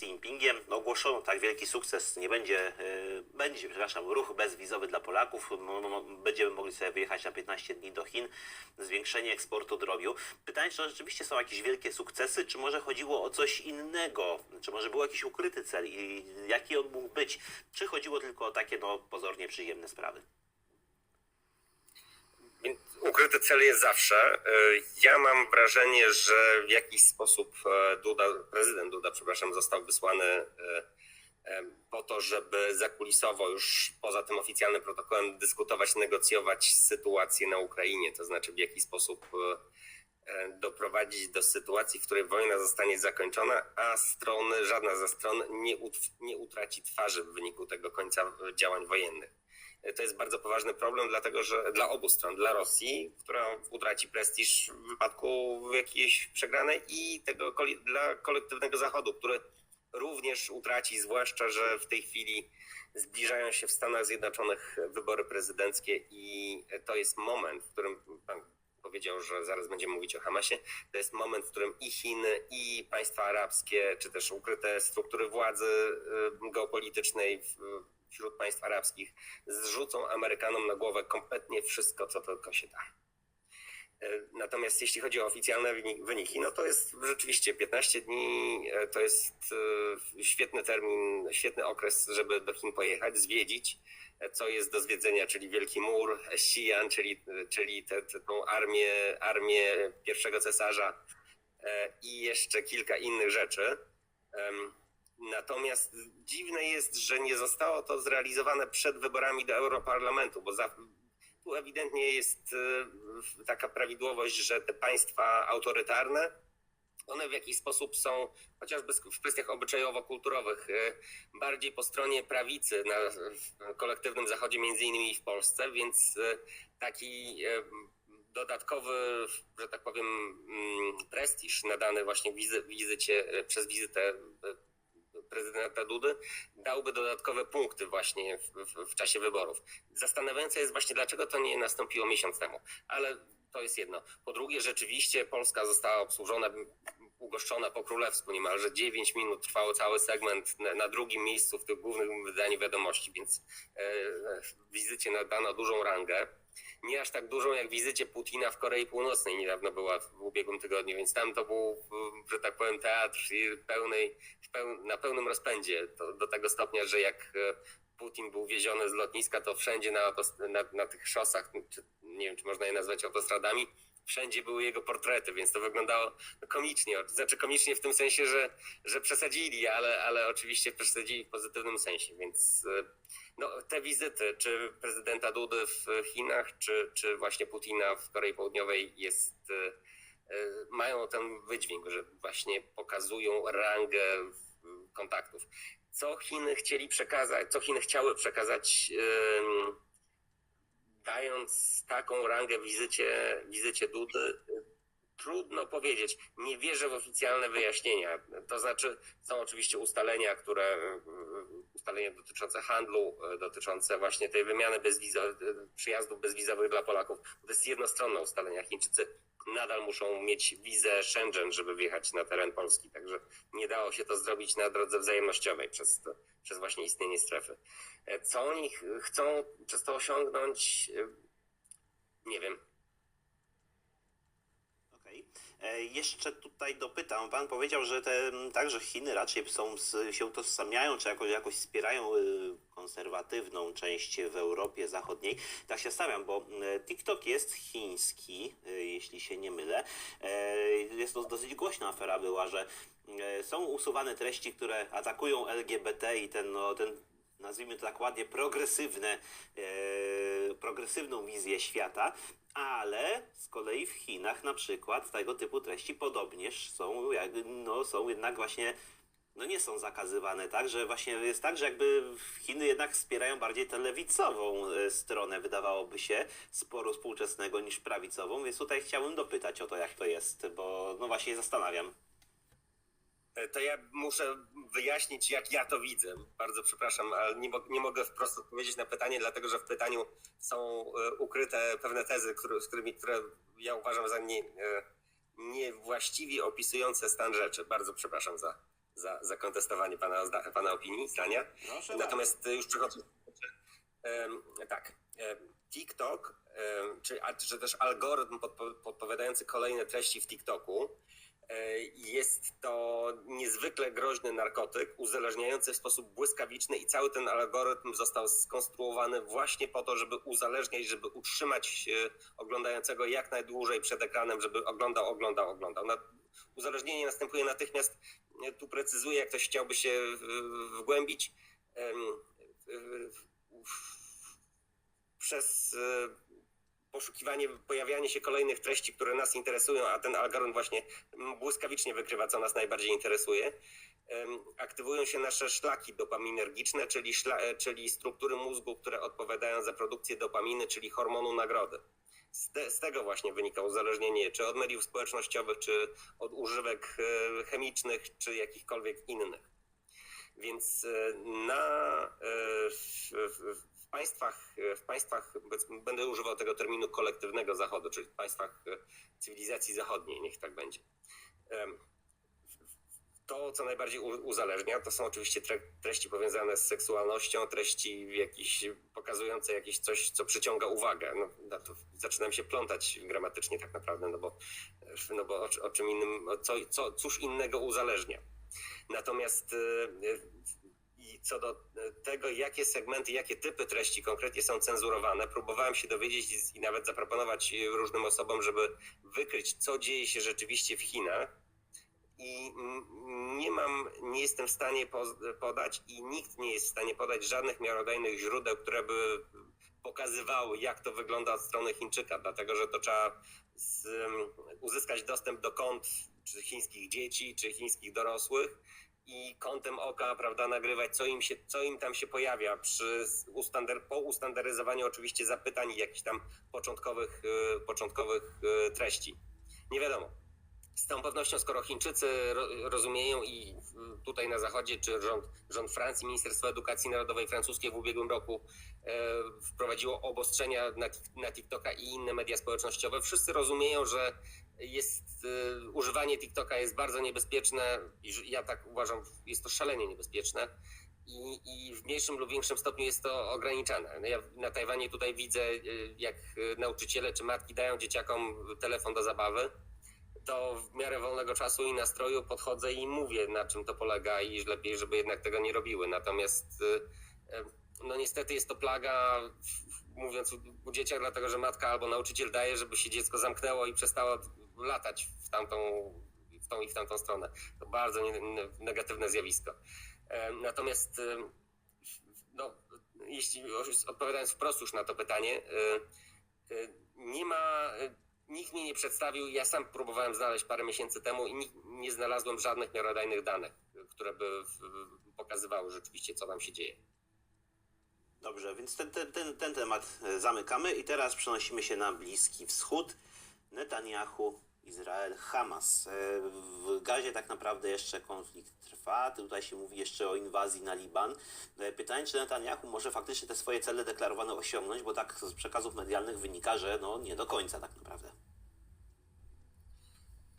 Xi Jinpingiem. No, ogłoszono tak wielki sukces. Nie będzie, e, będzie, przepraszam, ruch bezwizowy dla Polaków. Będziemy mogli sobie wyjechać na 15 dni do Chin. Zwiększenie eksportu drobiu. Pytanie, czy to rzeczywiście są jakieś wielkie sukcesy, czy może chodziło o coś innego? Czy może był jakiś ukryty cel i jaki on mógł być? Czy chodziło tylko o takie, no, pozornie przyjemne sprawy? Ukryty cel jest zawsze. Y, Ja mam wrażenie, że w jakiś sposób e, Duda, prezydent Duda, przepraszam, został wysłany e, e, po to, żeby zakulisowo już poza tym oficjalnym protokołem dyskutować, negocjować sytuację na Ukrainie, to znaczy w jaki sposób e, e, doprowadzić do sytuacji, w której wojna zostanie zakończona, a strony, żadna ze stron nie, ut- nie utraci twarzy w wyniku tego końca e, działań wojennych. To jest bardzo poważny problem, dlatego że dla obu stron, dla Rosji, która utraci prestiż w wypadku jakiejś przegranej i tego dla kolektywnego Zachodu, który również utraci, zwłaszcza, że w tej chwili zbliżają się w Stanach Zjednoczonych wybory prezydenckie i to jest moment, w którym pan powiedział, że zaraz będziemy mówić o Hamasie, to jest moment, w którym i Chiny, i państwa arabskie, czy też ukryte struktury władzy y, geopolitycznej wśród państw arabskich zrzucą Amerykanom na głowę kompletnie wszystko, co tylko się da. E, Natomiast jeśli chodzi o oficjalne wyni- wyniki, no to jest rzeczywiście 15 dni, e, to jest e, świetny termin, świetny okres, żeby do Chin pojechać, zwiedzić, co jest do zwiedzenia, czyli Wielki Mur, Xi'an, czyli, czyli tę armię, armię pierwszego cesarza i jeszcze kilka innych rzeczy. Natomiast dziwne jest, że nie zostało to zrealizowane przed wyborami do Europarlamentu, bo za, tu ewidentnie jest e, taka prawidłowość, że te państwa autorytarne, one w jakiś sposób są, chociażby w kwestiach obyczajowo-kulturowych, e, bardziej po stronie prawicy na kolektywnym zachodzie, między innymi w Polsce, więc e, taki dodatkowy, że tak powiem, mm, prestiż nadany właśnie wizy, wizycie, przez wizytę prezydenta Dudy dałby dodatkowe punkty właśnie w, w, w czasie wyborów. Zastanawiające jest właśnie, dlaczego to nie nastąpiło miesiąc temu. Ale to jest jedno. Po drugie, rzeczywiście Polska została obsłużona, ugoszczona po królewsku niemalże. 9 minut trwał cały segment na, na drugim miejscu w tym głównym wydaniu wiadomości, więc e, wizycie nadano dużą rangę. Nie aż tak dużą jak wizycie Putina w Korei Północnej niedawno była w ubiegłym tygodniu, więc tam to był, że tak powiem, teatr pełnej, na pełnym rozpędzie. To, do tego stopnia, że jak e, Putin był wieziony z lotniska, to wszędzie na, na, na tych szosach, czy, nie wiem, czy można je nazwać autostradami, wszędzie były jego portrety, więc to wyglądało komicznie. Znaczy komicznie w tym sensie, że, że przesadzili, ale, ale oczywiście przesadzili w pozytywnym sensie, więc e, no, te wizyty, czy prezydenta Dudy w Chinach, czy, czy właśnie Putina w Korei Południowej jest, e, e, mają ten wydźwięk, że właśnie pokazują rangę kontaktów. Co Chiny chcieli przekazać, co Chiny chciały przekazać, em, dając taką rangę wizycie, wizycie Dudy, Trudno powiedzieć. Nie wierzę w oficjalne wyjaśnienia. To znaczy, są oczywiście ustalenia, które ustalenia dotyczące handlu, dotyczące właśnie tej wymiany bezwizo, przyjazdów bezwizowych dla Polaków. To jest jednostronne ustalenia. Chińczycy nadal muszą mieć wizę Schengen, żeby wjechać na teren Polski. Także nie dało się to zrobić na drodze wzajemnościowej przez, przez właśnie istnienie strefy. E, Co oni ch- chcą przez to osiągnąć? E, Nie wiem. Okej. E, Jeszcze tutaj dopytam. Pan powiedział, że te, m, tak, że Chiny raczej są, się utożsamiają, czy jakoś, jakoś wspierają y, konserwatywną część w Europie Zachodniej. Tak się stawiam, bo TikTok jest chiński, y, jeśli się nie mylę. E, Jest to dosyć głośna afera była, że e, są usuwane treści, które atakują LGBT i ten, no, ten nazwijmy to tak ładnie, progresywne, e, progresywną wizję świata, ale z kolei w Chinach na przykład tego typu treści podobnież są, jak, no, są jednak właśnie, no nie są zakazywane, tak, że właśnie jest tak, że jakby Chiny jednak wspierają bardziej tę lewicową e, stronę, wydawałoby się, sporu współczesnego niż prawicową, więc tutaj chciałbym dopytać o to, jak to jest, bo no właśnie zastanawiam. E, To ja muszę wyjaśnić, jak ja to widzę. Bardzo przepraszam, ale nie, nie mogę wprost odpowiedzieć na pytanie, dlatego że w pytaniu są e, ukryte pewne tezy, które, z którymi, które ja uważam za nie, niewłaściwie opisujące stan rzeczy. Bardzo przepraszam za, za, za kontestowanie pana, zda- pana opinii, zdania. Proszę Natomiast już przechodzę. Tak. TikTok, czy, czy też algorytm podpo, podpowiadający kolejne treści w TikToku, e, jest to niezwykle groźny narkotyk, uzależniający w sposób błyskawiczny i cały ten algorytm został skonstruowany właśnie po to, żeby uzależniać, żeby utrzymać oglądającego jak najdłużej przed ekranem, żeby oglądał, oglądał, oglądał. Uzależnienie następuje natychmiast, tu precyzuję, jak ktoś chciałby się wgłębić, przez e, poszukiwanie, pojawianie się kolejnych treści, które nas interesują, a ten algorytm właśnie błyskawicznie wykrywa, co nas najbardziej interesuje, aktywują się nasze szlaki dopaminergiczne, czyli, szla, e, czyli struktury mózgu, które odpowiadają za produkcję dopaminy, czyli hormonu nagrody. Z, te, z tego właśnie wynika uzależnienie, czy od mediów społecznościowych, czy od używek e, chemicznych, czy jakichkolwiek innych. Więc e, na, e, w, w, w państwach, w państwach, będę używał tego terminu kolektywnego Zachodu, czyli w państwach cywilizacji zachodniej, niech tak będzie. To, co najbardziej uzależnia, to są oczywiście tre- treści powiązane z seksualnością, treści jakieś pokazujące jakieś coś, co przyciąga uwagę. No, zaczynam się plątać gramatycznie tak naprawdę, no bo, no bo o, o czym innym, co, co, cóż innego uzależnia. Natomiast e, i co do tego, jakie segmenty, jakie typy treści konkretnie są cenzurowane, próbowałem się dowiedzieć i- nawet zaproponować różnym osobom, żeby wykryć, co dzieje się rzeczywiście w Chinach. I nie mam, nie jestem w stanie podać i nikt nie jest w stanie podać żadnych miarodajnych źródeł, które by pokazywały, jak to wygląda od strony Chińczyka, dlatego że to trzeba z, em, uzyskać dostęp do kont czy chińskich dzieci, czy chińskich dorosłych i kątem oka, prawda, nagrywać, co im, się, co im tam się pojawia przy ustander, po ustandaryzowaniu oczywiście zapytań i jakichś tam początkowych, e, początkowych e, treści. Nie wiadomo. Tą pewnością, skoro Chińczycy ro, rozumieją i w- tutaj na zachodzie, czy rząd, rząd Francji, Ministerstwo Edukacji Narodowej francuskie w ubiegłym roku e, wprowadziło obostrzenia na, na TikToka i inne media społecznościowe, wszyscy rozumieją, że jest e, używanie TikToka jest bardzo niebezpieczne ja tak uważam, jest to szalenie niebezpieczne. I, I w mniejszym lub większym stopniu jest to ograniczane. No Ja na Tajwanie tutaj widzę, e, jak e, nauczyciele czy matki dają dzieciakom telefon do zabawy, to w miarę wolnego czasu i nastroju podchodzę i mówię, na czym to polega i lepiej, żeby jednak tego nie robiły. Natomiast e, e, no niestety jest to plaga, mówiąc u- dzieciach, dlatego że matka albo nauczyciel daje, żeby się dziecko zamknęło i przestało latać w tamtą, w tą i w tamtą stronę. To bardzo negatywne zjawisko. E, Natomiast e, no, jeśli odpowiadając wprost już na to pytanie, nie ma, nikt mnie nie przedstawił, ja sam próbowałem znaleźć parę miesięcy temu i nie znalazłem żadnych miarodajnych danych, które by pokazywały rzeczywiście, co tam się dzieje. Dobrze, więc ten, ten, ten, ten temat e, zamykamy i teraz przenosimy się na Bliski Wschód. Netanyahu, Izrael, Hamas. E, W Gazie tak naprawdę jeszcze konflikt trwa. Tutaj się mówi jeszcze o inwazji na Liban. E, Pytanie, czy Netanyahu może faktycznie te swoje cele deklarowane osiągnąć, bo tak z przekazów medialnych wynika, że no nie do końca tak naprawdę.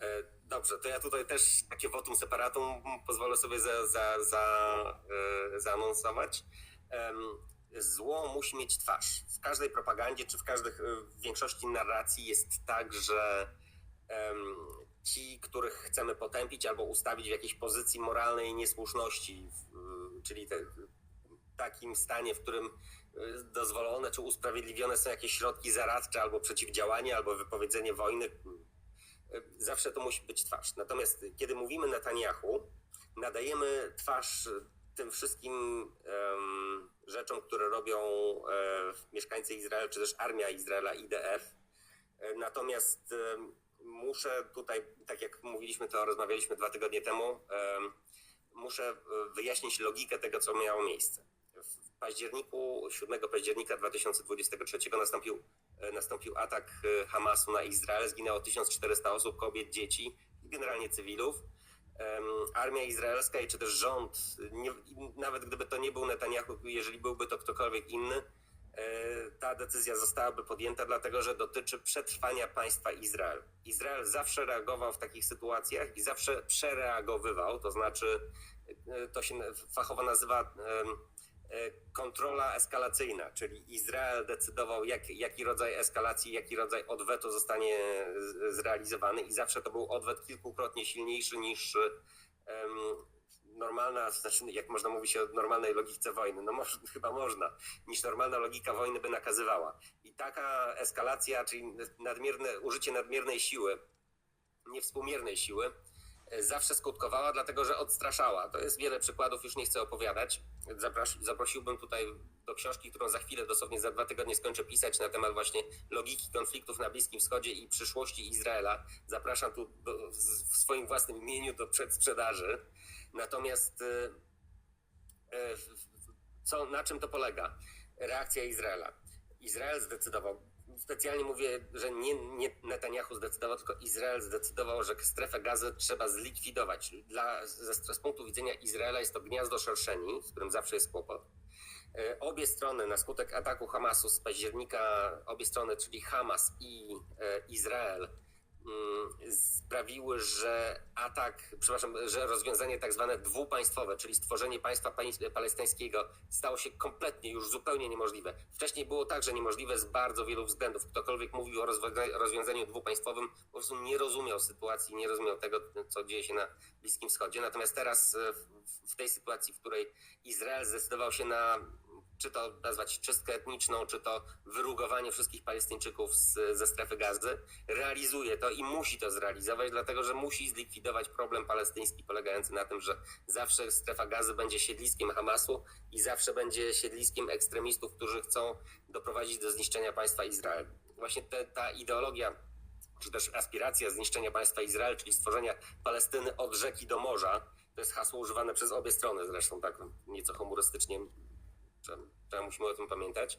E, Dobrze, to ja tutaj też takie votum separatum pozwolę sobie za, za, za, e, zaanonsować. Zło musi mieć twarz. W każdej propagandzie, czy w każdej, w większości narracji jest tak, że ci, których chcemy potępić albo ustawić w jakiejś pozycji moralnej niesłuszności, w- czyli te, takim stanie, w którym y, dozwolone czy usprawiedliwione są jakieś środki zaradcze albo przeciwdziałanie, albo wypowiedzenie wojny, y, zawsze to musi być twarz. Natomiast kiedy mówimy Netanyahu, nadajemy twarz tym wszystkim em, rzeczom, które robią e, mieszkańcy Izraela, czy też armia Izraela, IDF. E, Natomiast em, muszę tutaj, tak jak mówiliśmy, to rozmawialiśmy dwa tygodnie temu, em, muszę e, wyjaśnić logikę tego, co miało miejsce. W październiku, 7 października 2023 nastąpił, e, nastąpił atak e, Hamasu na Izrael. Zginęło 1400 osób, kobiet, dzieci i generalnie cywilów. Armia izraelska czy też rząd, nie, nawet gdyby to nie był Netanyahu, jeżeli byłby to ktokolwiek inny, ta decyzja zostałaby podjęta, dlatego że dotyczy przetrwania państwa Izrael. Izrael zawsze reagował w takich sytuacjach i zawsze przereagowywał, to znaczy e, to się fachowo nazywa e, kontrola eskalacyjna, czyli Izrael decydował, jak, jaki rodzaj eskalacji, jaki rodzaj odwetu zostanie zrealizowany i zawsze to był odwet kilkukrotnie silniejszy niż normalna, znaczy jak można mówić o normalnej logice wojny, no może, chyba można, niż normalna logika wojny by nakazywała. I taka eskalacja, czyli nadmierne, użycie nadmiernej siły, niewspółmiernej siły, e, zawsze skutkowała, dlatego że odstraszała. To jest wiele przykładów, już nie chcę opowiadać. Zapras- zaprosiłbym tutaj do książki, którą za chwilę, dosłownie za dwa tygodnie skończę pisać na temat właśnie logiki konfliktów na Bliskim Wschodzie i przyszłości Izraela. Zapraszam tu do, w swoim własnym imieniu do przedsprzedaży. Natomiast w- w- co, na czym to polega? Reakcja Izraela. Izrael zdecydował, specjalnie mówię, że nie, nie Netanyahu zdecydował, tylko Izrael zdecydował, że strefę gazy trzeba zlikwidować. Dla, ze, z punktu widzenia Izraela jest to gniazdo szerszeni, z którym zawsze jest kłopot. E, Obie strony na skutek ataku Hamasu z października, obie strony, czyli Hamas i Izrael, sprawiły, że atak, przepraszam, że rozwiązanie tak zwane dwupaństwowe, czyli stworzenie państwa pań- palestyńskiego stało się kompletnie już zupełnie niemożliwe. Wcześniej było także niemożliwe z bardzo wielu względów. Ktokolwiek mówił o rozwiąza- rozwiązaniu dwupaństwowym, po prostu nie rozumiał sytuacji, nie rozumiał tego, co dzieje się na Bliskim Wschodzie. Natomiast teraz e, w tej sytuacji, w której Izrael zdecydował się na czy to nazwać czystkę etniczną, czy to wyrugowanie wszystkich Palestyńczyków z, ze strefy gazy, realizuje to i musi to zrealizować, dlatego że musi zlikwidować problem palestyński polegający na tym, że zawsze strefa gazy będzie siedliskiem Hamasu i zawsze będzie siedliskiem ekstremistów, którzy chcą doprowadzić do zniszczenia państwa Izrael. Właśnie te, ta ideologia czy też aspiracja zniszczenia państwa Izrael, czyli stworzenia Palestyny od rzeki do morza, to jest hasło używane przez obie strony zresztą tak nieco humorystycznie, że, że musimy o tym pamiętać.